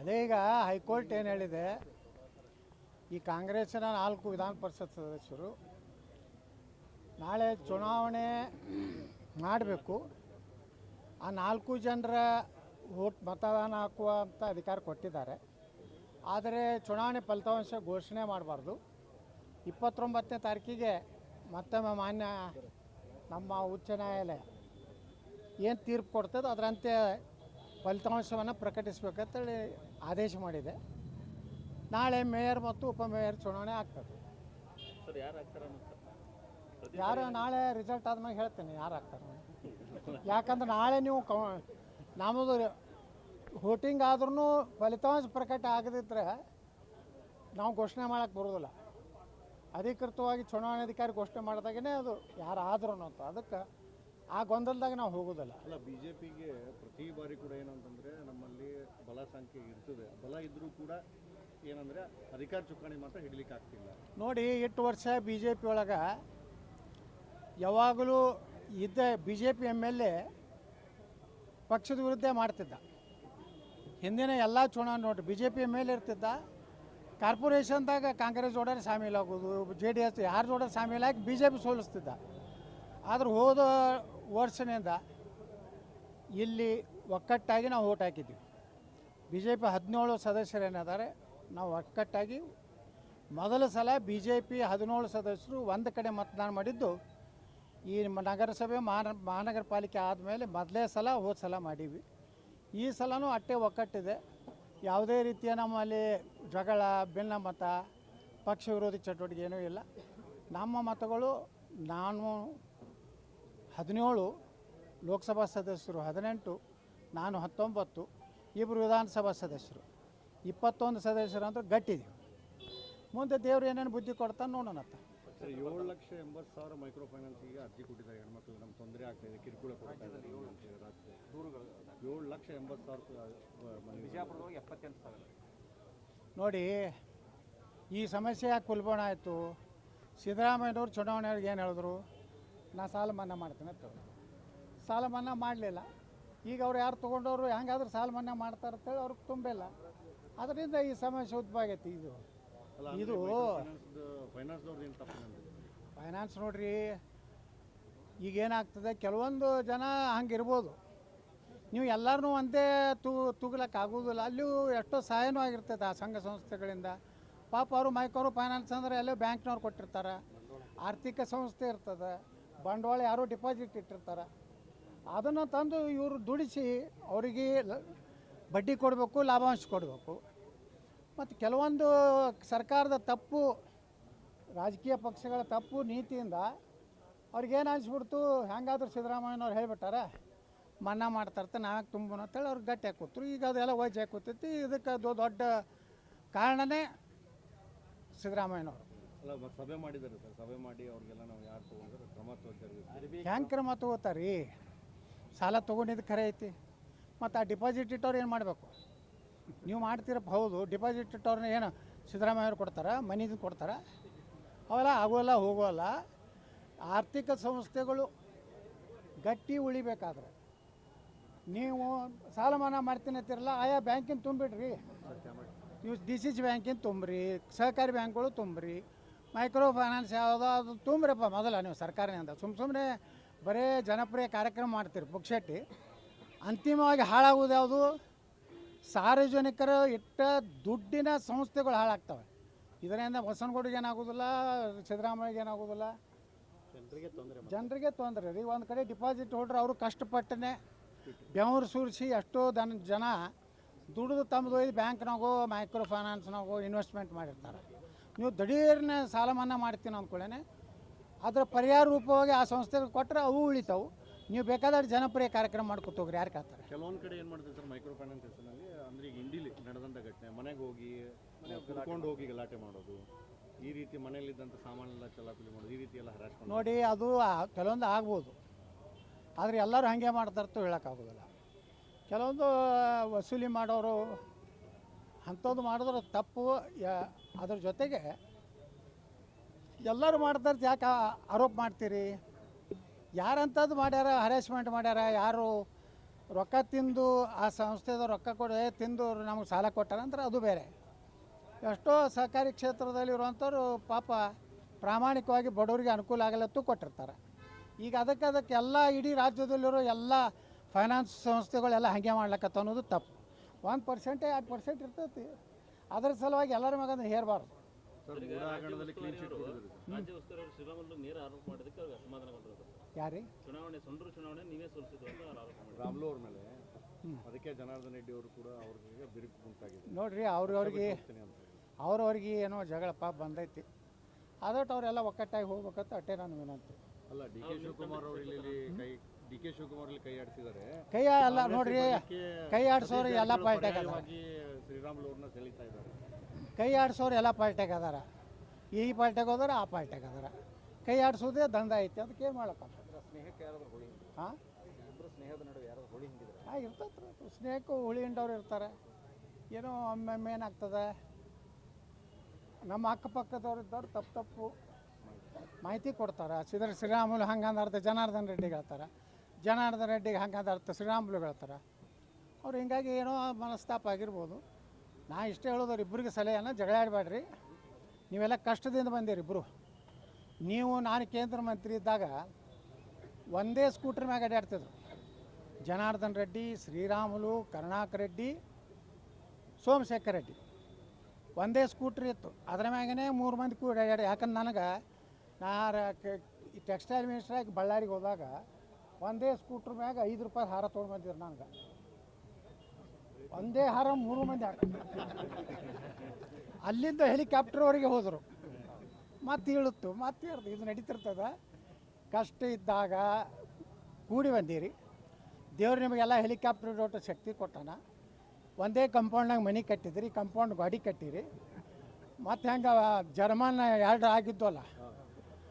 ಅದೇ ಈಗ ಹೈಕೋರ್ಟ್ ಏನು ಹೇಳಿದೆ, ಈ ಕಾಂಗ್ರೆಸ್ಸಿನ ನಾಲ್ಕು ವಿಧಾನ ಪರಿಷತ್ ಸದಸ್ಯರು ನಾಳೆ ಚುನಾವಣೆ ಮಾಡಬೇಕು. ಆ ನಾಲ್ಕು ಜನರ ವೋಟ್ ಮತದಾನ ಹಾಕುವಂಥ ಅಧಿಕಾರ ಕೊಟ್ಟಿದ್ದಾರೆ. ಆದರೆ ಚುನಾವಣೆ ಫಲಿತಾಂಶ ಘೋಷಣೆ ಮಾಡಬಾರ್ದು. ಇಪ್ಪತ್ತೊಂಬತ್ತನೇ ತಾರೀಕಿಗೆ ಮತ್ತೊಮ್ಮೆ ಮಾನ್ಯ ನಮ್ಮ ಉಚ್ಚ ನ್ಯಾಯಾಲಯ ಏನು ತೀರ್ಪು ಕೊಡ್ತದೆ ಅದರಂತೆ ಫಲಿತಾಂಶವನ್ನು ಪ್ರಕಟಿಸಬೇಕಂತೇಳಿ ಆದೇಶ ಮಾಡಿದೆ. ನಾಳೆ ಮೇಯರ್ ಮತ್ತು ಉಪಮೇಯರ್ ಚುನಾವಣೆ ಆಗ್ತದೆ. ಯಾರು ನಾಳೆ ರಿಸಲ್ಟ್ ಆದ್ಮೇಲೆ ಹೇಳ್ತೇನೆ ಯಾರು ಆಗ್ತಾರೆ ಯಾಕಂದ್ರೆ ನಾಳೆ ನೀವು ಕೌ ನಮ್ಮದು ವೋಟಿಂಗ್ ಆದ್ರೂ ಫಲಿತಾಂಶ ಪ್ರಕಟ ಆಗದಿದ್ದರೆ ನಾವು ಘೋಷಣೆ ಮಾಡೋಕ್ಕೆ ಬರೋದಿಲ್ಲ. ಅಧಿಕೃತವಾಗಿ ಚುನಾವಣಾಧಿಕಾರಿ ಘೋಷಣೆ ಮಾಡಿದಾಗೇ ಅದು ಯಾರು ಆದ್ರೂ ಅಂತ. ಅದಕ್ಕೆ ಆ ಗೊಂದಲದಾಗ ನಾವು ಹೋಗೋದಲ್ಲ. ಅಲ್ಲ ಬಿಜೆಪಿಗೆ ಪ್ರತಿ ಬಾರಿ ಕೂಡ ಏನಂತಂದ್ರೆ ನಮ್ಮಲ್ಲಿ ಬಲ ಸಂಖ್ಯೆ ಇರ್ತದೆ. ಬಲ ಇದ್ರೂ ಕೂಡ ಏನಂದ್ರೆ ಅಧಿಕಾರ ಚುಕ್ಕಾಣಿ ಮಾತ್ರ ಹಿಡಲಿಕ್ಕೆ ಆಗ್ತಿಲ್ಲ. ನೋಡಿ ಎಷ್ಟು ವರ್ಷ ಬಿ ಜೆ ಪಿ ಒಳಗೆ ಯಾವಾಗಲೂ ಇದ್ದ B J P M L A ಪಕ್ಷದ ವಿರುದ್ಧ ಮಾಡ್ತಿದ್ದ. ಹಿಂದಿನ ಎಲ್ಲ ಚುನಾವಣೆ ನೋಡಿ B J P M L A ಇರ್ತಿದ್ದ. ಕಾರ್ಪೊರೇಷನ್ದಾಗ ಕಾಂಗ್ರೆಸ್ ಜೋಡರ್ ಸಾಮೀಲಾಗೋದು ಜೆ ಡಿ ಎಸ್ ಯಾರ ಜೋಡರ್ ಸಾಮೀಲಾಗಿ ಬಿ ಜೆ ಪಿ ಸೋಲಿಸ್ತಿದ್ದ. ಆದ್ರೆ ಹೋದ ವರ್ಷದಿಂದ ಇಲ್ಲಿ ಒಕ್ಕಟ್ಟಾಗಿ ನಾವು ಓಟ್ ಹಾಕಿದ್ದೀವಿ ಬಿ ಜೆ ಪಿ ಹದಿನೇಳು ಸದಸ್ಯರೇನಿದ್ದಾರೆ ನಾವು ಒಕ್ಕಟ್ಟಾಗಿ ಮೊದಲ ಸಲ ಬಿ ಜೆ ಪಿ ಹದಿನೇಳು ಸದಸ್ಯರು ಒಂದು ಕಡೆ ಮತದಾನ ಮಾಡಿದ್ದು ಈ ನಗರಸಭೆ ಮಹಾನ ಮಹಾನಗರ ಪಾಲಿಕೆ ಆದಮೇಲೆ ಮೊದಲೇ ಸಲ, ಹೋದ ಸಲ ಮಾಡೀವಿ ಈ ಸಲನೂ ಅಟ್ಟೆ ಒಕ್ಕಟ್ಟಿದೆ. ಯಾವುದೇ ರೀತಿಯ ನಮ್ಮಲ್ಲಿ ಜಗಳ ಭಿನ್ನಮತ ಪಕ್ಷ ವಿರೋಧಿ ಚಟುವಟಿಕೆ ಏನೂ ಇಲ್ಲ. ನಮ್ಮ ಮತಗಳು ನಾನು ಹದಿನೇಳು ಲೋಕಸಭಾ ಸದಸ್ಯರು ಹದಿನೆಂಟು ನಾನು ಹತ್ತೊಂಬತ್ತು ಇಬ್ಬರು ವಿಧಾನಸಭಾ ಸದಸ್ಯರು. ಇಪ್ಪತ್ತೊಂದು ಸದಸ್ಯರು ಅಂತ ಗಟ್ಟಿದ್ದೀವಿ ಮುಂದೆ ದೇವ್ರು ಏನೇನು ಬುದ್ಧಿ ಕೊಡ್ತಾನೆ ನೋಡೋಣತ್ತ ಸರ್ ಏಳು ಲಕ್ಷ ಎಂಬತ್ತು ಸಾವಿರ ಮೈಕ್ರೋ ಫೈನಾನ್ಸಿಗೆ ಅರ್ಜಿ ಕೊಟ್ಟಿದ್ದಾರೆ ಹೆಣ್ಮಕ್ಳು ನಮ್ಗೆ ತೊಂದರೆ ಆಗ್ತಾ ಇದೆ ಕಿರುಕುಳ ಕೊಡ್ತಾ ಇದ್ದಾರೆ ಏಳು ಲಕ್ಷ ಎಂಬತ್ತು ಸಾವಿರ ಬಿಜಾಪುರದೊಳಗೆ ಎಪ್ಪತ್ತೆಂಟು ಸಾವಿರ. ನೋಡಿ ಈ ಸಮಸ್ಯೆ ಯಾಕೆ ಉಲ್ಬಣ ಆಯಿತು? ಸಿದ್ದರಾಮಯ್ಯನವ್ರು ಚುನಾವಣೆಯವ್ರಿಗೆ ಏನು ಹೇಳಿದ್ರು? ನಾ ಸಾಲ ಮನ್ನಾ ಮಾಡ್ತೇನೆ ಅಂತ. ಸಾಲ ಮನ್ನಾ ಮಾಡಲಿಲ್ಲ. ಈಗ ಅವ್ರು ಯಾರು ತೊಗೊಂಡವರು ಹೆಂಗಾದ್ರೂ ಸಾಲ ಮನ್ನಾ ಮಾಡ್ತಾರೆ ಅಂತೇಳಿ ಅವ್ರಿಗೆ ತುಂಬಿಲ್ಲ. ಅದರಿಂದ ಈ ಸಮಸ್ಯೆ ಉದ್ಭಾಗೈತಿ ಇದು ಇದು ಫೈನಾನ್ಸ್ ನೋಡ್ರಿ ಈಗ ಏನಾಗ್ತದೆ ಕೆಲವೊಂದು ಜನ ಹಂಗಿರ್ಬೋದು. ನೀವು ಎಲ್ಲರನ್ನೂ ಒಂದೇ ತು ತೂಗ್ಲಕ್ಕೆ ಆಗೋದಿಲ್ಲ. ಅಲ್ಲಿಯೂ ಎಷ್ಟೋ ಸಹಾಯನೂ ಆಗಿರ್ತೈತೆ ಆ ಸಂಘ ಸಂಸ್ಥೆಗಳಿಂದ. ಪಾಪ ಅವರು ಮೈಕೋರು ಫೈನಾನ್ಸ್ ಅಂದ್ರೆ ಎಲ್ಲೋ ಬ್ಯಾಂಕ್ನವ್ರು ಕೊಟ್ಟಿರ್ತಾರೆ. ಆರ್ಥಿಕ ಸಂಸ್ಥೆ ಇರ್ತದೆ. ಬಂಡವಾಳ ಯಾರೋ ಡಿಪಾಸಿಟ್ ಇಟ್ಟಿರ್ತಾರೆ. ಅದನ್ನು ತಂದು ಇವರು ದುಡಿಸಿ ಅವರಿಗೆ ಬಡ್ಡಿ ಕೊಡಬೇಕು, ಲಾಭಾಂಶ ಕೊಡಬೇಕು. ಮತ್ತು ಕೆಲವೊಂದು ಸರ್ಕಾರದ ತಪ್ಪು, ರಾಜಕೀಯ ಪಕ್ಷಗಳ ತಪ್ಪು ನೀತಿಯಿಂದ ಅವ್ರಿಗೇನು ಅನಿಸ್ಬಿಡ್ತು ಹೆಂಗಾದ್ರೂ ಸಿದ್ದರಾಮಯ್ಯನವ್ರು ಹೇಳಿಬಿಟ್ಟಾರೆ, ಮನ್ನಾ ಮಾಡ್ತಾರತ್ತೆ ನಾವ್ಯಾಕೆ ತುಂಬೋಣ ಅಂತೇಳಿ ಅವ್ರಿಗೆ ಗಟ್ಟಿ ಹಾಕೋತ್ರು ಈಗ ಅದೆಲ್ಲ ವಯಸ್ಸು ಹಾಕೋತೈತಿ ಇದಕ್ಕೆ ಅದು ದೊಡ್ಡ ಕಾರಣನೇ ಸಿದ್ದರಾಮಯ್ಯನವರು. ಅಲ್ಲ ಸಭೆ ಮಾಡಿದ್ದಾರೆ ಸರ್. ಸಭೆ ಮಾಡಿ ಅವ್ರಿಗೆಲ್ಲ ನಾವು ಯಾರು ತೊಗೊಂಡ್ರೆ? ಕ್ರಮ ತಗೋತಾರೆ ಹೆಂಗೆ ಕ್ರಮ ತಗೋತಾರ್ರಿ ಸಾಲ ತೊಗೊಂಡಿದ್ದು ಖರೆ ಐತಿ. ಮತ್ತು ಆ ಡಿಪಾಸಿಟ್ ಇಟ್ಟವ್ರು ಏನು ಮಾಡಬೇಕು? ನೀವು ಮಾಡ್ತೀರಪ್ಪ, ಹೌದು. ಡಿಪಾಸಿಟ್ ಇಟ್ಟವ್ರನ್ನ ಏನು ಸಿದ್ದರಾಮಯ್ಯವ್ರು ಕೊಡ್ತಾರ, ಮನಿದು ಕೊಡ್ತಾರ. ಅವೆಲ್ಲ ಆಗೋಲ್ಲ ಹೋಗೋಲ್ಲ ಆರ್ಥಿಕ ಸಂಸ್ಥೆಗಳು ಗಟ್ಟಿ ಉಳಿಬೇಕಾದ್ರೆ. ನೀವು ಸಾಲ ಮನ್ನಾ ಮಾಡ್ತೀನಿ ಅಂತಿರಲ್ಲ, ಆಯಾ ಬ್ಯಾಂಕಿನ ತುಂಬಿಡ್ರಿ. ನೀವು ಡಿ ಸಿ ಸಿ ಬ್ಯಾಂಕಿನ ತುಂಬ್ರಿ, ಸಹಕಾರಿ ಬ್ಯಾಂಕ್ಗಳು ತುಂಬ್ರಿ. ಮೈಕ್ರೋ ಫೈನಾನ್ಸ್ ಯಾವುದೋ ಅದು ತುಂಬ್ರಪ್ಪ ಮೊದಲ ನೀವು ಸರ್ಕಾರದಿಂದ. ಸುಮ್ಮ ಸುಮ್ಮನೆ ಬರೇ ಜನಪ್ರಿಯ ಕಾರ್ಯಕ್ರಮ ಮಾಡ್ತೀರಿ ಪುಕ್ಷಟ್ಟಿ. ಅಂತಿಮವಾಗಿ ಹಾಳಾಗೋದು ಯಾವುದು? ಸಾರ್ವಜನಿಕರು ಇಟ್ಟ ದುಡ್ಡಿನ ಸಂಸ್ಥೆಗಳು ಹಾಳಾಗ್ತವೆ. ಇದರಿಂದ ಬಸವನಗೌಡಿಗೆ ಏನಾಗೋದಿಲ್ಲ ಸಿದ್ದರಾಮಯ್ಯಗೆ ಏನಾಗೋದಿಲ್ಲ ಜನರಿಗೆ ತೊಂದರೆ ಜನರಿಗೆ ತೊಂದರೆ ರೀ ಒಂದು ಕಡೆ ಡಿಪಾಸಿಟ್ ಹೊಡ್ರೆ ಅವರು ಕಷ್ಟಪಟ್ಟನೆ ಬೆವರು ಸುರಿಸಿ ಎಷ್ಟೋ ದನ ಜನ ದುಡಿದು ತಮ್ಮದು ಒಯ್ದು ಬ್ಯಾಂಕ್ನಾಗೋ ಮೈಕ್ರೋ ಫೈನಾನ್ಸ್ನಾಗೋ ಇನ್ವೆಸ್ಟ್ಮೆಂಟ್ ಮಾಡಿರ್ತಾರೆ. ನೀವು ದಡೀರ್ನ ಸಾಲ ಮನ್ನಾ ಮಾಡ್ತೀನಿ ಅಂದ್ಕೊಳ್ಳೇನೆ ಅದರ ಪರಿಹಾರ ರೂಪವಾಗಿ ಆ ಸಂಸ್ಥೆಗೆ ಕೊಟ್ಟರೆ ಅವು ಉಳಿತಾವು. ನೀವು ಬೇಕಾದ್ರೆ ಜನಪ್ರಿಯ ಕಾರ್ಯಕ್ರಮ ಮಾಡ್ಕೊತ ಹೋಗ್ರಿ ಯಾರು ಕಾತಾರೆ ಕೆಲವೊಂದು ಕಡೆ ಏನು ಮಾಡ್ತಾರೆ ಸರ್ ಮೈಕ್ರೋ ಫೈನಾನ್ಸ್ ಹೆಸರಿನಲ್ಲಿ ಅಂದ್ರೆ ಈಗ ಇಂಡಿಲಿ ನಡೆದಂಥ ಘಟನೆ ಮನೆಗೆ ಹೋಗಿ ಕುಡ್ಕೊಂಡು ಹೋಗಿ ಗಲಾಟೆ ಮಾಡೋದು ಈ ರೀತಿ ಮನೆಯಲ್ಲಿದ್ದಂಥ ಸಾಮಾನೆಲ್ಲ ಚಲಾಪಿಲಿ ಮಾಡೋದು ಈ ರೀತಿ ಎಲ್ಲ ಹರಾಶ್ ನೋಡಿ ಅದು ಕೆಲವೊಂದು ಆಗ್ಬೋದು. ಆದರೆ ಎಲ್ಲರೂ ಹಾಗೆ ಮಾಡ್ತಾರಂತೂ ಹೇಳೋಕ್ಕಾಗೋದಿಲ್ಲ. ಕೆಲವೊಂದು ವಸೂಲಿ ಮಾಡೋರು ಅಂಥದ್ದು ಮಾಡಿದ್ರೆ ತಪ್ಪು ಅದ್ರ ಜೊತೆಗೆ ಎಲ್ಲರೂ ಮಾಡ್ತಾರೆ ಯಾಕೆ ಆರೋಪ ಮಾಡ್ತೀರಿ? ಯಾರಂಥದ್ದು ಮಾಡ್ಯಾರ ಹರಾಸ್ಮೆಂಟ್ ಮಾಡ್ಯಾರ, ಯಾರು ರೊಕ್ಕ ತಿಂದು, ಆ ಸಂಸ್ಥೆದ ರೊಕ್ಕ ಕೊಡ ತಿಂದು ನಮಗೆ ಸಾಲ ಕೊಟ್ಟಾರ ಅಂದ್ರೆ ಅದು ಬೇರೆ. ಎಷ್ಟೋ ಸಹಕಾರಿ ಕ್ಷೇತ್ರದಲ್ಲಿ ಇರುವಂಥವ್ರು ಪಾಪ ಪ್ರಾಮಾಣಿಕವಾಗಿ ಬಡವರಿಗೆ ಅನುಕೂಲ ಆಗಲತ್ತು ಕೊಟ್ಟಿರ್ತಾರೆ. ಈಗ ಅದಕ್ಕೆ ಅದಕ್ಕೆ ಎಲ್ಲ ಇಡೀ ರಾಜ್ಯದಲ್ಲಿರೋ ಎಲ್ಲ ಫೈನಾನ್ಸ್ ಸಂಸ್ಥೆಗಳೆಲ್ಲ ಹಾಗೆ ಮಾಡ್ಲಕತ್ತ ಅನ್ನೋದು ತಪ್ಪು. ಒಂದು ಪರ್ಸೆಂಟೇ ಎರಡು ಪರ್ಸೆಂಟ್ ಇರ್ತೈತಿ. ಅದ್ರ ಸಲುವಾಗಿ ಎಲ್ಲರ ಮಗನ ಹೇರಬಾರ್ದು. ಯಾರಿ? ಚುನಾವಣೆ ಸೊಂಡೂರು ಚುನಾವಣೆ ನೀವೇ ಸೋಲಿಸಿದ್ರು ಅಂತ ಆರೋಪ ಮಾಡಿದ್ರು. ರಾಮ್ಲು ಅವ್ರ ಮೇಲೆ ಅದಕ್ಕೆ ಜನಾರ್ದನ್ ರೆಡ್ಡಿ ಅವರು ಕೂಡ ಅವ್ರಿಗೆ ಬಿರುಕು ಉಂಟಾಗಿದೆ. ನೋಡ್ರಿ ಅವ್ರವ್ರಿಗೆ ಅವ್ರವ್ರಿಗೆ ಏನೋ ಜಗಳ ಪಾಪ ಬಂದೈತಿ. ಅದಟ್ಟು ಅವರೆಲ್ಲ ಒಕ್ಕಟ್ಟಾಗಿ ಹೋಗ್ಬೇಕಂತ ಅಟ್ಟೆ ನಾನು ವಿನಂತಿ. ಅಲ್ಲ ಡಿ ಕೆ ಶಿವಕುಮಾರ್ ಅವರು ಇಲ್ಲಿ ಕೈ ಡಿ ಕೆ ಶಿವಕುಮಾರ್ ಕೈ ಆಡಿಸಿದ್ದಾರೆ. ಕೈ ಅಲ್ಲ ನೋಡ್ರಿ ಕೈ ಆಡ್ಸೋರು ಎಲ್ಲ ಪಾರ್ಟ್ಯಾಗ ಶ್ರೀರಾಮುಲು ಅವ್ರನ್ನ ಸೆಳೀತಾ ಇದ್ದಾರೆ. ಕೈ ಆಡ್ಸೋರು ಎಲ್ಲ ಪಾರ್ಟ್ಯಾಗ ಅದಾರ. ಈ ಪಾರ್ಟ್ಯಾಗ ಹೋದಾರ ಆ ಪಾರ್ಟ್ಯಾಗ ಅದಾರ. ಕೈ ಆಡಿಸೋದೇ ದಂಧ ಐತಿ ಅದಕ್ಕೆ ಏನು ಮಾಡಪ್ಪ ಸ್ನೇಹಕ್ಕೆ ಯಾರಾದ್ರೂ ಹೋಳಿ ಹಾಂ? ಸ್ನೇಹದ ನಡುವೆ ಯಾರಾದ್ರೂ ಹೋಳಿ ಹಿಂಗಿದ್ರೆ? ಹಾಂ ಇರ್ತೈತೆ ಸ್ನೇಹಕ್ಕೂ ಹುಳಿ ಹಿಂಡವ್ರು ಇರ್ತಾರೆ. ಏನೋ ಒಮ್ಮೊಮ್ಮೆ ಏನಾಗ್ತದೆ? ನಮ್ಮ ಅಕ್ಕಪಕ್ಕದವ್ರು ಇದ್ದವ್ರು ತಪ್ಪು ತಪ್ಪು ಮಾಹಿತಿ ಕೊಡ್ತಾರೆ. ಸಿದ್ರ ಶ್ರೀರಾಮುಲು ಹಂಗಂದ ಜನಾರ್ದನ್ ರೆಡ್ಡಿಗೆ ಹೇಳ್ತಾರೆ. ಜನಾರ್ದನ್ ರೆಡ್ಡಿಗೆ ಅರ್ಥ, ಶ್ರೀರಾಮುಲು ಹೇಳ್ತಾರೆ. ಅವ್ರು ಹಿಂಗಾಗಿ ಏನೋ ಮನಸ್ತಾಪ ಆಗಿರ್ಬೋದು. ನಾ ಇಷ್ಟೇ ಹೇಳೋದವ್ರು ಇಬ್ಬರಿಗೆ ಸಲಹೆಯನ್ನು ಜಗಳ ಆಡಬೇಡ್ರಿ. ನೀವೆಲ್ಲ ಕಷ್ಟದಿಂದ ಬಂದಿರಿ ಇಬ್ಬರು ನೀವು, ನಾನು ಕೇಂದ್ರ ಮಂತ್ರಿ ಇದ್ದಾಗ ಒಂದೇ ಸ್ಕೂಟ್ರ್ ಮ್ಯಾಗ ಅಡ್ಡಾಡ್ತಿದ್ರು ಜನಾರ್ದನ್ ರೆಡ್ಡಿ, ಶ್ರೀರಾಮುಲು, ಕರುಣಾಕರ್ ರೆಡ್ಡಿ, ಸೋಮಶೇಖರ್ ರೆಡ್ಡಿ. ಒಂದೇ ಸ್ಕೂಟ್ರ್ ಇತ್ತು. ಅದರ ಮ್ಯಾಗನೇ ಮೂರು ಮಂದಿ ಕೂಡ ಯಾಕಂದ್ರೆ ನನಗೆ ನಾ ಟೆಕ್ಸ್ಟೈಲ್ ಮಿನಿಸ್ಟ್ರಾಗಿ ಬಳ್ಳಾರಿಗೆ ಹೋದಾಗ ಒಂದೇ ಸ್ಕೂಟ್ರ್ ಮ್ಯಾಗ ಐದು ರೂಪಾಯಿ ಹಾರ ತೊಗೊಂಡು ಬಂದಿದ್ರು ನನಗೆ. ಒಂದೇ ಹಾರ ಮೂರು ಮಂದಿ ಹಾಕ ಅಲ್ಲಿಂದ ಹೆಲಿಕಾಪ್ಟರ್ವರೆಗೆ ಹೋದರು. ಮತ್ತೆ ಇಳುತ್ತು ಮತ್ತೆ ಇರ್ದು ಇದು ನಡೀತಿರ್ತದ. ಕಷ್ಟ ಇದ್ದಾಗ ಕೂಡಿ ಬಂದೀರಿ. ದೇವ್ರು ನಿಮಗೆಲ್ಲ ಹೆಲಿಕಾಪ್ಟರ್ ಒಟ್ಟು ಶಕ್ತಿ ಕೊಟ್ಟಾನ. ಒಂದೇ ಕಂಪೌಂಡ್ನಾಗ ಮನೆ ಕಟ್ಟಿದ್ರಿ ಕಂಪೌಂಡ್ ಗಾಡಿ ಕಟ್ಟಿರಿ. ಮತ್ತು ಹೆಂಗೆ, ಜರ್ಮನ್ ಎರಡು ಆಗಿದ್ವಲ್ಲ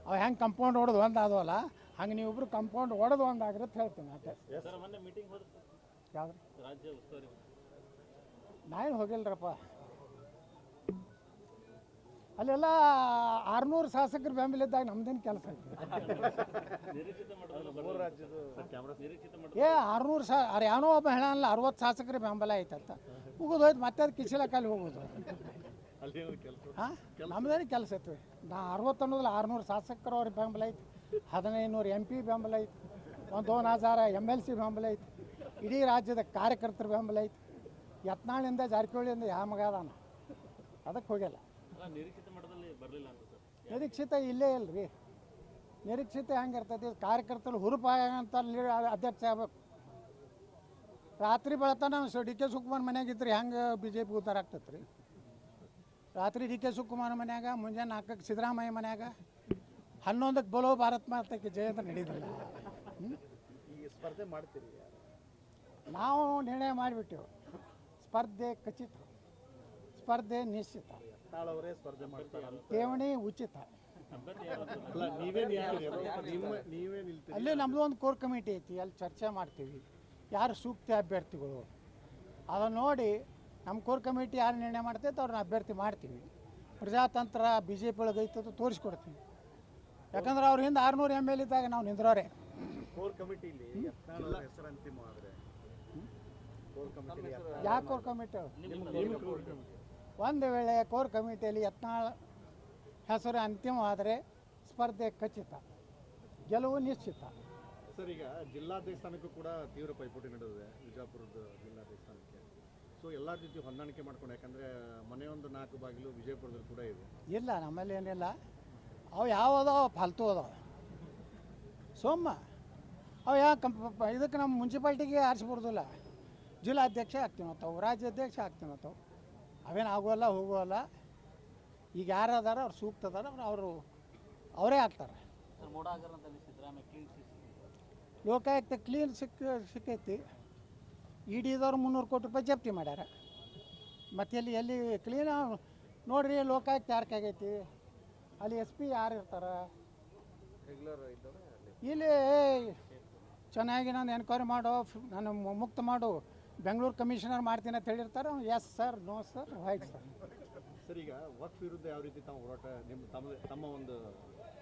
ಅವು ಹೆಂಗೆ ಕಂಪೌಂಡ್ ಹೊಡೆದು ಒಂದು ಆದವಲ್ಲ ಹಂಗೆ ನೀವಿಬ್ರು ಕಂಪೌಂಡ್ ಹೊಡೆದು ಒಂದು ಆಗಿರುತ್ತೆ ಹೇಳ್ತೀನಿ ಅಷ್ಟೇ ಸರ್ ಮೊನ್ನೆ ಮೀಟಿಂಗ್ ಹೋದ್ರೆ ಯಾವ್ದು? ನಾನು ಹೋಗಿಲ್ರಪ್ಪ ಅಲ್ಲೆಲ್ಲ ಆರ್ನೂರು ಶಾಸಕರ ಬೆಂಬಲ ಇದ್ದಾಗ ನಮ್ದೇನು ಕೆಲಸ ಐತಿ? ನಿರೀಕ್ಷಿತ ಮಟ್ಟದಲ್ಲಿ ಮೂರು ರಾಜ್ಯದ ಕ್ಯಾಮ್ರಾ ಏ ಆರ್ನೂರು ಸಾ ಅವ್ರು ಯಾವನೋ ಒಬ್ಬ ಹೇಳಲ್ಲ ಅರವತ್ತು ಶಾಸಕರ ಬೆಂಬಲ ಐತಂತ ಮುಗಿದು ಹೋಯ್ತು ಮತ್ತೆ ಅದು ಕಿಸಿಲಕ್ಕಲ್ಲಿ ಹೋಗೋದು ಹಾಂ? ನಮ್ದೇನು ಕೆಲಸ ಐತಿ? ನಾ ಅರವತ್ತು ಅನ್ನೋದಿಲ್ಲ ಆರುನೂರು ಶಾಸಕರು ಅವ್ರಿಗೆ ಬೆಂಬಲ ಐತಿ. ಹದಿನೈದು ನೂರು ಎಂ ಪಿ ಬೆಂಬಲ ಐತಿ ಒಂದು ದೋನ್ ಹಜಾರ ಎಂ ಎಲ್ ಸಿ ಬೆಂಬಲ ಐತಿ ಇಡೀ ರಾಜ್ಯದ ಕಾರ್ಯಕರ್ತರ ಬೆಂಬಲ ಐತಿ. ಯತ್ನಾಳಿಂದ ಜಾರಕಿಹೊಳಿಯಿಂದ ಯಾವ ಮಗ ಅದಾನ? ಅದಕ್ಕೆ ಹೋಗಿಲ್ಲ ನಿರೀಕ್ಷಿತ ಇಲ್ಲೇ ಇಲ್ಲ ರೀ ನಿರೀಕ್ಷಿತ ಇಲ್ಲೇ ಇಲ್ರಿ. ನಿರೀಕ್ಷಿತ ಹೆಂಗಿರ್ತೈತಿ ಕಾರ್ಯಕರ್ತರು ಹುರುಪಾಗಂತ ಅಧ್ಯಕ್ಷ ಆಗ್ಬೇಕು. ರಾತ್ರಿ ಬೆಳತನ ಡಿ ಕೆ ಶಿವಕುಮಾರ್ ಮನ್ಯಾಗ ಇದ್ರಿ ಹೆಂಗೆ ಬಿ ಜೆ ಪಿ ಉದ್ದಾರ ಆಗ್ತೈತೆ ರೀ ರಾತ್ರಿ ಡಿ ಕೆ ಶಿವಕುಮಾರ್ ಮನ್ಯಾಗ ಮುಂಜಾನೆ ನಾಲ್ಕಕ್ಕೆ ಸಿದ್ದರಾಮಯ್ಯ ಮನ್ಯಾಗ ಹನ್ನೊಂದಕ್ಕೆ ಬಲೋ ಭಾರತ್ ಮಾತಕ್ಕೆ ಜಯಂತ ನಡೀದಿಲ್ಲ ಹ್ಮ್? ಈ ಸ್ಪರ್ಧೆ ಮಾಡ್ತೀರಿ ನಾವು ನಿರ್ಣಯ ಮಾಡಿಬಿಟ್ಟೆವು. ಸ್ಪರ್ಧೆ ಖಚಿತ, ಸ್ಪರ್ಧೆ ನಿಶ್ಚಿತ. ಸ್ಪರ್ಧೆ ಠೇವಣಿ ಉಚಿತ. ಅಂತ ಅಲ್ಲ ನಮ್ಮದು ಒಂದು ಕೋರ್ ಕಮಿಟಿ ಐತಿ, ಅಲ್ಲಿ ಚರ್ಚೆ ಮಾಡ್ತೀವಿ. ಯಾರು ಸೂಕ್ತ ಅಭ್ಯರ್ಥಿಗಳು? ಅದನ್ನು ನೋಡಿ ನಮ್ಮ ಕೋರ್ ಕಮಿಟಿ ಯಾರು ನಿರ್ಣಯ ಮಾಡ್ತೈತೆ ಅವ್ರನ್ನ ಅಭ್ಯರ್ಥಿ ಮಾಡ್ತೀವಿ. ಪ್ರಜಾತಂತ್ರ ಬಿ ಜೆ ಪಿ ಒಳಗೆ ಐತದು ತೋರಿಸ್ಕೊಡ್ತೀವಿ. ಯಾಕಂದ್ರೆ ಅವ್ರ ಹಿಂದೆ ಆರುನೂರು ಎಂ ಎಲ್ ಇದ್ದಾಗ ನಾವು ನಿಂದ್ರೋರೆ. ಕೋರ್ ಕಮಿಟಿಲಿ ಯತ್ನಾಳ್ ಹೆಸರು ಅಂತಿಮ ಆದ್ರೆ. ಕೋರ್ ಕಮಿಟಿಲಿ ಕೋರ್ ಕಮಿಟಿ ಒಂದು ವೇಳೆ ಕೋರ್ ಕಮಿಟಿಯಲ್ಲಿ ಯತ್ನಾಳ್ ಹೆಸರು ಅಂತಿಮವಾದರೆ ಸ್ಪರ್ಧೆ ಖಚಿತ ಗೆಲುವು ನಿಶ್ಚಿತ. ಸರ್ ಈಗ ಜಿಲ್ಲಾ ದೇವಸ್ಥಾನಕ್ಕೂ ಕೂಡ ತೀವ್ರ ಪೈಪೋಟಿ ನಡೆದಿದೆ ವಿಜಯಪುರದ ಜಿಲ್ಲಾ ದೇವಸ್ಥಾನಕ್ಕೆ. ಸೊ ಎಲ್ಲ ಜೊತೆ ಹೊಂದಾಣಿಕೆ ಮಾಡ್ಕೊಂಡು ಯಾಕಂದ್ರೆ ಮನೆಯೊಂದು ನಾಲ್ಕು ಬಾಗಿಲು ವಿಜಯಪುರದಲ್ಲಿ ಕೂಡ ಇದೆ. ಇಲ್ಲ ನಮ್ಮಲ್ಲಿ ಏನಿಲ್ಲ. ಅವು ಯಾವ ಅದಾವ ಫಾಲ್ತು ಅದಾವ. ಸೋಮ ಅವು ಯಾವ ಕಂಪ ಇದಕ್ಕೆ ನಮ್ಮ ಮುನ್ಸಿಪಾಲ್ಟಿಗೆ ಆರಿಸ್ಬಿಡ್ದಿಲ್ಲ ಜಿಲ್ಲಾಧ್ಯಕ್ಷ ಆಗ್ತೀವಿ ತಾವು ರಾಜ್ಯಾಧ್ಯಕ್ಷ ಆಗ್ತೀವಿ ನಾವು ಅವೇನು ಆಗೋಲ್ಲ ಹೋಗೋಲ್ಲ. ಈಗ ಯಾರು ಅದಾರ ಅವ್ರು ಸೂಕ್ತ ಅದಾರ ಅವ್ರು ಅವರು ಅವರೇ ಆಗ್ತಾರೆ. ಲೋಕಾಯುಕ್ತ ಕ್ಲೀನ್ ಸಿಕ್ಕ ಸಿಕ್ಕೈತಿ. ಇಡಿದವ್ರು ಮುನ್ನೂರು ಕೋಟಿ ರೂಪಾಯಿ ಜಪ್ತಿ ಮಾಡ್ಯಾರ. ಮತ್ತೆ ಎಲ್ಲಿ ಎಲ್ಲಿ ಕ್ಲೀನ್ ನೋಡ್ರಿ ಲೋಕಾಯುಕ್ತ ಯಾರಕ್ಕಾಗೈತಿ ಅಲ್ಲಿ ಎಸ್ ಪಿ ಯಾರು ಇರ್ತಾರೆ? ಇಲ್ಲಿ ಚೆನ್ನಾಗಿ ನಾನು ಎನ್ಕ್ವೈರಿ ಮಾಡು ನಾನು ಮುಕ್ತ ಮಾಡು. ಬೆಂಗಳೂರು ಕಮಿಷನರ್ ಮಾಡ್ತೀನಿ ಅಂತ ಹೇಳಿರ್ತಾರೆ? Yes sir no sir wait sir sir ಈಗ ವಕ್ಫ್ ವಿರುದ್ಧ ಯಾವ ರೀತಿ ತಾವು ಹೋರಾಟ ನಿಮ್ಮ ತಮ್ಮ ತಮ್ಮ ಒಂದು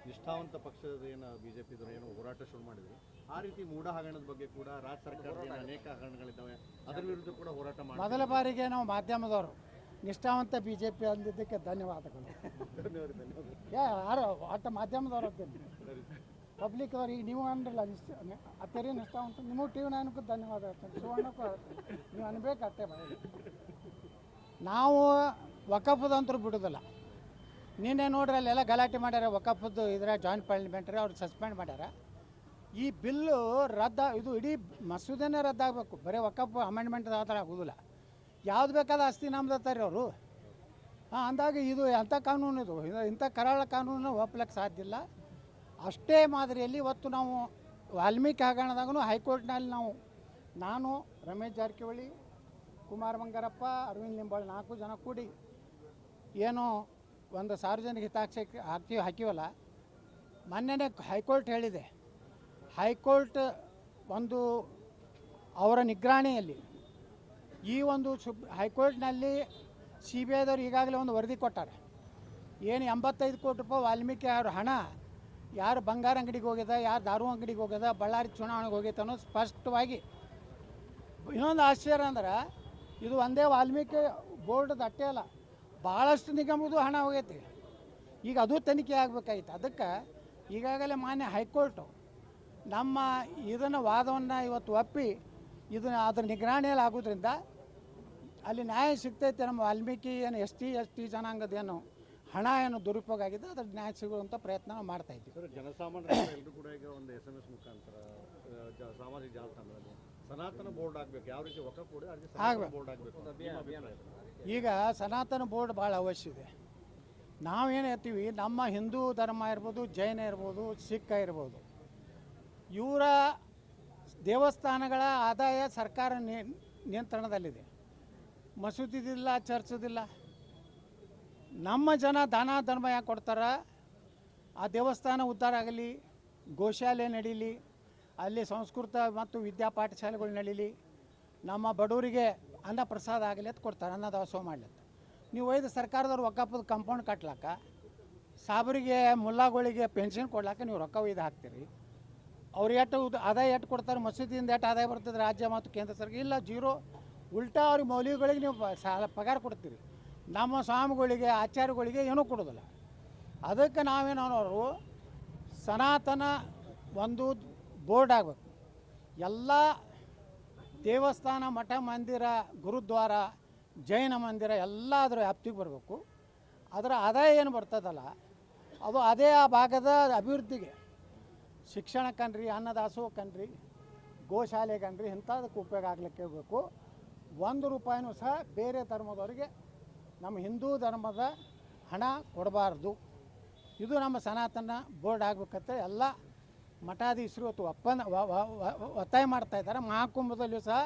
ನಿಷ್ಠಾವಂತ ಪಕ್ಷದ ಏನು ಬಿ ಜೆ ಪಿದವರು ಏನೋ ಹೋರಾಟ ಶುರು ಮಾಡಿದ್ರು? ಆ ರೀತಿ ಮೂಢ ಹಗರಣದ ಬಗ್ಗೆ ಕೂಡ ರಾಜ್ಯ ಸರ್ಕಾರದ ಅನೇಕ ಹಗರಣಗಳಿದ್ದಾವೆ ಅದರ ವಿರುದ್ಧ ಕೂಡ ಹೋರಾಟ ಮಾಡಿ ಮೊದಲ ಬಾರಿಗೆ ನಾವು ಮಾಧ್ಯಮದವರು. ನಿಷ್ಠಾವಂತ ಬಿ ಜೆ ಪಿ ಅಂದಿದ್ದಕ್ಕೆ ಧನ್ಯವಾದಗಳು. ಯಾ, ಯಾರು, ಆಟ ಮಾಧ್ಯಮದವ್ರು ಪಬ್ಲಿಕ್ ಪಬ್ಲಿಕ್ ಅವ್ರಿಗೆ ನೀವು ಅಂದ್ರಲ್ಲ ಅತ್ತೇರಿ ನಿಷ್ಠಾವಂತ ನೀವು ಟಿ ವಿ ನೈನ್ಗೂ ಧನ್ಯವಾದ ನೀವು ಅನ್ಬೇಕು ಅಷ್ಟೇ ನಾವು ವಕಫದಂತರೂ ಬಿಡೋದಿಲ್ಲ. ನಿನ್ನೆ ನೋಡ್ರಿ ಅಲ್ಲೆಲ್ಲ ಗಲಾಟೆ ಮಾಡ್ಯಾರ, ವಕಫದ್ದು ಇದ್ರ ಜಾಯಿಂಟ್ ಪಾರ್ಲಿಮೆಂಟ್ರಿ ಅವ್ರು ಸಸ್ಪೆಂಡ್ ಮಾಡ್ಯಾರ. ಈ ಬಿಲ್ಲು ರದ್ದ, ಇದು ಇಡೀ ಮಸೂದೆನೇ ರದ್ದಾಗಬೇಕು. ಬರೀ ವಕಫ್ ಅಮೆಂಡ್ಮೆಂಟ್ ಥರ ಆಗೋದಿಲ್ಲ. ಯಾವ್ದು ಬೇಕಾದ ಆಸ್ತಿ ನಮ್ದತ್ತಾರೆ ಅವರು. ಹಾಂ, ಅಂದಾಗ ಇದು ಎಂಥ ಕಾನೂನು ಇದು? ಇಂಥ ಕರಾಳ ಕಾನೂನು ಒಪ್ಪಲಿಕ್ಕೆ ಸಾಧ್ಯ ಇಲ್ಲ. ಅಷ್ಟೇ ಮಾದರಿಯಲ್ಲಿ ಇವತ್ತು ನಾವು ವಾಲ್ಮೀಕಿ ಹಗರಣದಾಗೂ ಹೈಕೋರ್ಟ್ನಲ್ಲಿ ನಾವು, ನಾನು, ರಮೇಶ್ ಜಾರಕಿಹೊಳಿ, ಕುಮಾರ್ ಮಂಗಾರಪ್ಪ, ಅರವಿಂದ್ ಲಿಂಬಾಳ್ ನಾಲ್ಕು ಜನ ಕೂಡಿ ಏನು ಒಂದು ಸಾರ್ವಜನಿಕ ಹಿತಾಸಕ್ತಿ ಹಾಕಿ ಹಾಕಿವಲ್ಲ, ಮೊನ್ನೆನೇ ಹೈಕೋರ್ಟ್ ಹೇಳಿದೆ. ಹೈಕೋರ್ಟ್ ಒಂದು ಅವರ ನಿಗ್ರಾಣಿಯಲ್ಲಿ ಈ ಒಂದು ಸುಪ್ ಹೈಕೋರ್ಟ್ನಲ್ಲಿ ಸಿ ಬಿ ಐದವರು ಈಗಾಗಲೇ ಒಂದು ವರದಿ ಕೊಟ್ಟಾರೆ. ಏನು ಎಂಬತ್ತೈದು ಕೋಟಿ ರೂಪಾಯಿ ವಾಲ್ಮೀಕಿ ಅವ್ರ ಹಣ ಯಾರು ಬಂಗಾರ ಅಂಗಡಿಗೆ ಹೋಗ್ಯದ ಯಾರು ದಾರು ಅಂಗಡಿಗೆ ಹೋಗ್ಯದ ಬಳ್ಳಾರಿ ಚುನಾವಣೆಗೆ ಹೋಗ್ಯದ ಅನ್ನೋದು ಸ್ಪಷ್ಟವಾಗಿ ಇನ್ನೊಂದು ಆಶ್ಚರ್ಯ ಅಂದ್ರೆ ಇದು ಒಂದೇ ವಾಲ್ಮೀಕಿ ಬೋರ್ಡ್ದು ಅಟ್ಟೆ ಅಲ್ಲ ಭಾಳಷ್ಟು ನಿಗಮದ್ದು ಹಣ ಹೋಗೈತಿ. ಈಗ ಅದು ತನಿಖೆ ಆಗ್ಬೇಕಾಗಿತ್ತು ಅದಕ್ಕೆ ಈಗಾಗಲೇ ಮಾನ್ಯ ಹೈಕೋರ್ಟು ನಮ್ಮ ಇದನ್ನು ವಾದವನ್ನು ಇವತ್ತು ಒಪ್ಪಿ ಇದನ್ನು ಅದರ ನಿಗ್ರಹಣೆಯಲ್ಲಿ ಆಗೋದ್ರಿಂದ ಅಲ್ಲಿ ನ್ಯಾಯ ಸಿಗ್ತೈತೆ ನಮ್ಮ ವಾಲ್ಮೀಕಿ ಏನು ಎಸ್ ಟಿ ಎಸ್ ಟಿ ಜನಾಂಗದೇನು ಹಣ ಏನು ದುರುಪಯೋಗ ಆಗಿದೆ ಅದ್ರ ನ್ಯಾಯ ಸಿಗುವಂಥ ಪ್ರಯತ್ನ ನಾವು ಮಾಡ್ತಾ ಇದ್ದೀವಿ. ಸರ್ ಜನಸಾಮಾನ್ಯರು ಎಲ್ಲರೂ ಕೂಡ ಈಗ ಒಂದು ಎಸ್ ಎಂ ಎಸ್ ಮುಖಾಂತರ ಆ, ಜ- ಸಾಮಾಜಿಕ ಜಾಲತಾಣದಲ್ಲಿ ಸನಾತನ ಬೋರ್ಡ್ ಆಗಬೇಕು ಯಾವ ರೀತಿ ಒಕ್ಕ ಕೂಡ ಅದಕ್ಕೆ ಸನಾತನ ಬೋರ್ಡ್ ಆಗಬೇಕು ಈಗ ಸನಾತನ ಬೋರ್ಡ್ ಭಾಳ ಅವಶ್ಯ ಇದೆ. ನಾವೇನು ಹೇಳ್ತೀವಿ ನಮ್ಮ ಹಿಂದೂ ಧರ್ಮ ಇರ್ಬೋದು ಜೈನ ಇರ್ಬೋದು ಸಿಖ್ ಇರ್ಬೋದು. ಇವರ ದೇವಸ್ಥಾನಗಳ ಆದಾಯ ಸರ್ಕಾರ ನಿ- ನಿಯಂತ್ರಣದಲ್ಲಿದೆ. ಮಸೂದಿದಿಲ್ಲ, ಚರ್ಚದಿಲ್ಲ. ನಮ್ಮ ಜನ ದಾನ ಧರ್ಮ ಯಾಕೆ ಕೊಡ್ತಾರ? ಆ ದೇವಸ್ಥಾನ ಉದ್ಧಾರ ಆಗಲಿ, ಗೋಶಾಲೆ ನಡೀಲಿ, ಅಲ್ಲಿ ಸಂಸ್ಕೃತ ಮತ್ತು ವಿದ್ಯಾ ಪಾಠಶಾಲೆಗಳು ನಡೀಲಿ, ನಮ್ಮ ಬಡವರಿಗೆ ಅನ್ನ ಪ್ರಸಾದ ಆಗಲಿ ಅಂತ ಕೊಡ್ತಾರೆ, ಅನ್ನದಾಸೋಹ ಮಾಡ್ಲಿ ಅಂತ ನೀವು ಒಯ್ದು ಸರ್ಕಾರದವ್ರು ಒಕ್ಕಪ್ಪದ ಕಂಪೌಂಡ್ ಕಟ್ಲಾಕ, ಸಾಬರಿಗೆ, ಮುಲ್ಲಾಗಳಿಗೆ ಪೆನ್ಷನ್ ಕೊಡ್ಲಾಕ ನೀವು ರೊಕ್ಕ ಒಯ್ದು ಹಾಕ್ತೀರಿ. ಅವ್ರು ಎಷ್ಟು ಆದಾಯ ಎಷ್ಟು ಕೊಡ್ತಾರೆ? ಮಸೀದಿಯಿಂದ ಎಷ್ಟು ಆದಾಯ ಬರ್ತದೆ? ರಾಜ್ಯ ಮತ್ತು ಕೇಂದ್ರ ಸರ್ಕಾರ ಇಲ್ಲ, ಜೀರೋ. ಉಲ್ಟಾ ಅವ್ರಿಗೆ ಮೌಲ್ಯಗಳಿಗೆ ನೀವು ಸಾಲ ಪಗಾರ ಕೊಡ್ತೀರಿ. ನಮ್ಮ ಸ್ವಾಮಿಗಳಿಗೆ, ಆಚಾರ್ಯಗಳಿಗೆ ಏನೂ ಕೊಡೋದಿಲ್ಲ. ಅದಕ್ಕೆ ನಾವೇನು ಅನ್ನೋರು, ಸನಾತನ ಒಂದು ಬೋರ್ಡ್ ಆಗಬೇಕು. ಎಲ್ಲ ದೇವಸ್ಥಾನ, ಮಠ, ಮಂದಿರ, ಗುರುದ್ವಾರ, ಜೈನ ಮಂದಿರ ಎಲ್ಲ ಅದರ ವ್ಯಾಪ್ತಿಗೆ ಬರಬೇಕು. ಅದರ ಆದಾಯ ಏನು ಬರ್ತದಲ್ಲ, ಅದು ಅದೇ ಆ ಭಾಗದ ಅಭಿವೃದ್ಧಿಗೆ. ಶಿಕ್ಷಣಕ್ಕನ್ರಿ ಅನ್ನದಾಸೋಹಕ್ಕನ್ರಿ ಗೋಶಾಲೆಗನ್ರಿ ಇಂಥದಕ್ಕೆ ಉಪಯೋಗ ಆಗ್ಲಿಕ್ಕೆ ಬೇಕು. ಒಂದು ರೂಪಾಯಿನೂ ಸಹ ಬೇರೆ ಧರ್ಮದವರಿಗೆ ನಮ್ಮ ಹಿಂದೂ ಧರ್ಮದ ಹಣ ಕೊಡಬಾರ್ದು. ಇದು ನಮ್ಮ ಸನಾತನ ಬೋರ್ಡ್ ಆಗ್ಬೇಕಂತ ಎಲ್ಲ ಮಠಾಧೀಶರು ಇವತ್ತು ಒಪ್ಪಂದ ಒತ್ತಾಯ ಮಾಡ್ತಾ ಇದ್ದಾರೆ. ಮಹಾಕುಂಭದಲ್ಲಿಯೂ ಸಹ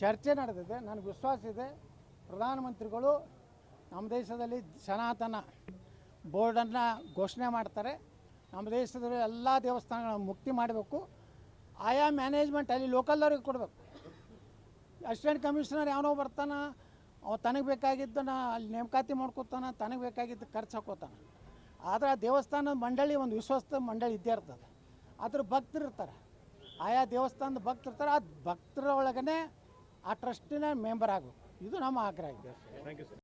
ಚರ್ಚೆ ನಡೆದಿದೆ. ನನಗೆ ವಿಶ್ವಾಸ ಇದೆ. ಪ್ರಧಾನಮಂತ್ರಿಗಳು ನಮ್ಮ ದೇಶದಲ್ಲಿ ಸನಾತನ ಬೋರ್ಡನ್ನು ಘೋಷಣೆ ಮಾಡ್ತಾರೆ. ನಮ್ಮ ದೇಶದಲ್ಲಿ ಎಲ್ಲ ದೇವಸ್ಥಾನಗಳನ್ನು ಮುಕ್ತಿ ಮಾಡಬೇಕು. ಆಯಾ ಮ್ಯಾನೇಜ್ಮೆಂಟ್ ಅಲ್ಲಿ ಲೋಕಲ್ದವ್ರಿಗೆ ಕೊಡಬೇಕು. ಅಸಿಸ್ಟೆಂಟ್ ಕಮಿಷನರ್ ಯಾವನೋ ಬರ್ತಾನ, ಅವ ತನಗೆ ಬೇಕಾಗಿದ್ದನ್ನ ಅಲ್ಲಿ ನೇಮಕಾತಿ ಮಾಡ್ಕೊತಾನ, ತನಗೆ ಬೇಕಾಗಿದ್ದು ಖರ್ಚು ಹಾಕೋತಾನೆ. ಆದರೆ ಆ ದೇವಸ್ಥಾನದ ಮಂಡಳಿ ಒಂದು ವಿಶ್ವಸ್ತ ಮಂಡಳಿ ಇದ್ದೇ ಇರ್ತದೆ. ಅದ್ರ ಭಕ್ತರು ಇರ್ತಾರೆ. ಆಯಾ ದೇವಸ್ಥಾನದ ಭಕ್ತರು ಇರ್ತಾರೆ. ಆ ಭಕ್ತರ ಒಳಗನೆ ಆ ಟ್ರಸ್ಟಿನ ಮೆಂಬರ್ ಆಗಬೇಕು. ಇದು ನಮ್ಮ ಆಗ್ರಹ. ಇದೆ ಥ್ಯಾಂಕ್ ಯು ಸರ್